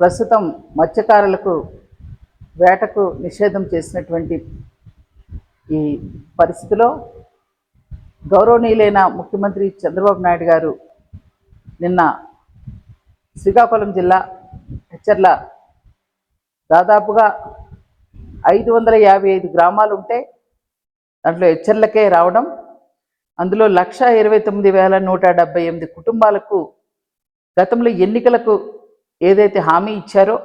ప్రస్తుతం మత్స్యకారులకు వేటకు నిషేధం చేసినటువంటి ఈ పరిస్థితిలో గౌరవనీయులైన ముఖ్యమంత్రి చంద్రబాబు నాయుడు గారు నిన్న శ్రీకాకుళం జిల్లా హెచ్చర్ల దాదాపుగా ఐదు వందల యాభై ఐదు గ్రామాలు ఉంటే దాంట్లో హెచ్చర్లకే రావడం అందులో లక్ష ఇరవై తొమ్మిది వేల నూట డెబ్బై ఎనిమిది కుటుంబాలకు గతంలో ఎన్నికలకు ఏదైతే హామీ ఇచ్చారో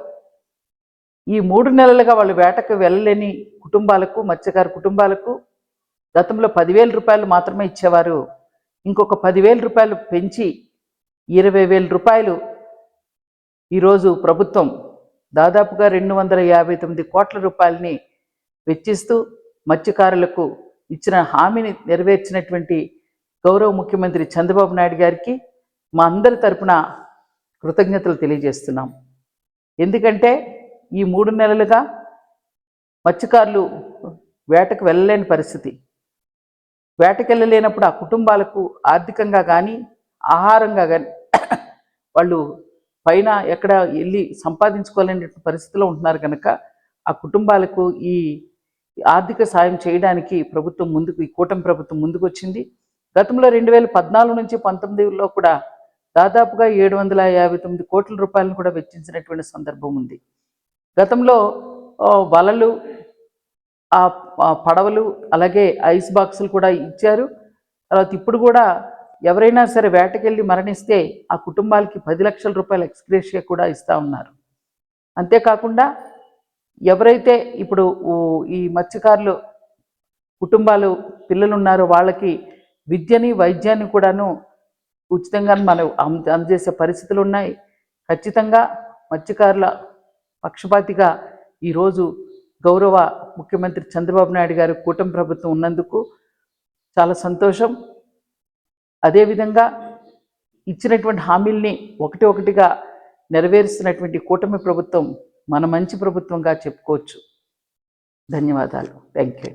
ఈ మూడు నెలలుగా వాళ్ళు వేటకు వెళ్ళలేని కుటుంబాలకు మత్స్యకారు కుటుంబాలకు గతంలో పదివేల రూపాయలు మాత్రమే ఇచ్చేవారు. ఇంకొక పదివేల రూపాయలు పెంచి ఇరవై వేల రూపాయలు ఈరోజు ప్రభుత్వం దాదాపుగా రెండు వందల యాభై తొమ్మిది కోట్ల రూపాయలని వెచ్చిస్తూ మత్స్యకారులకు ఇచ్చిన హామీని నెరవేర్చినటువంటి గౌరవ ముఖ్యమంత్రి చంద్రబాబు నాయుడు గారికి మా అందరి తరపున కృతజ్ఞతలు తెలియజేస్తున్నాం. ఎందుకంటే ఈ మూడు నెలలుగా మత్స్యకారులు వేటకు వెళ్ళలేని పరిస్థితి. వేటకు వెళ్ళలేనప్పుడు ఆ కుటుంబాలకు ఆర్థికంగా కానీ ఆహారంగా కానీ వాళ్ళు పైన ఎక్కడ వెళ్ళి సంపాదించుకోలేని పరిస్థితిలో ఉంటున్నారు కనుక ఆ కుటుంబాలకు ఈ ఆర్థిక సాయం చేయడానికి ప్రభుత్వం ముందుకు ఈ కూటమి ప్రభుత్వం ముందుకు వచ్చింది గతంలో రెండు వేల పద్నాలుగు నుంచి పంతొమ్మిదిలో కూడా దాదాపుగా ఏడు వందల యాభై తొమ్మిది కోట్ల రూపాయలను కూడా వెచ్చించినటువంటి సందర్భం ఉంది. గతంలో వలలు ఆ పడవలు అలాగే ఐస్ బాక్సులు కూడా ఇచ్చారు. తర్వాత ఇప్పుడు కూడా ఎవరైనా సరే వేటకెళ్ళి మరణిస్తే ఆ కుటుంబాలకి పది లక్షల రూపాయల ఎక్స్గ్రేషియా కూడా ఇస్తూ ఉన్నారు. అంతేకాకుండా ఎవరైతే ఇప్పుడు ఈ మత్స్యకారులు కుటుంబాలు పిల్లలు ఉన్నారో వాళ్ళకి విద్యని వైద్యాన్ని కూడాను ఉచితంగా మనం అంద- అందజేసే పరిస్థితులు ఉన్నాయి ఖచ్చితంగా మత్స్యకారుల పక్షపాతిగా ఈరోజు గౌరవ ముఖ్యమంత్రి చంద్రబాబు నాయుడు గారు కూటమి ప్రభుత్వం ఉన్నందుకు చాలా సంతోషం. అదేవిధంగా ఇచ్చినటువంటి హామీల్ని ఒకటి ఒకటిగా నెరవేరుస్తున్నటువంటి కూటమి ప్రభుత్వం మన మంచి ప్రభుత్వంగా చెప్పుకోవచ్చు. ధన్యవాదాలు. Thank you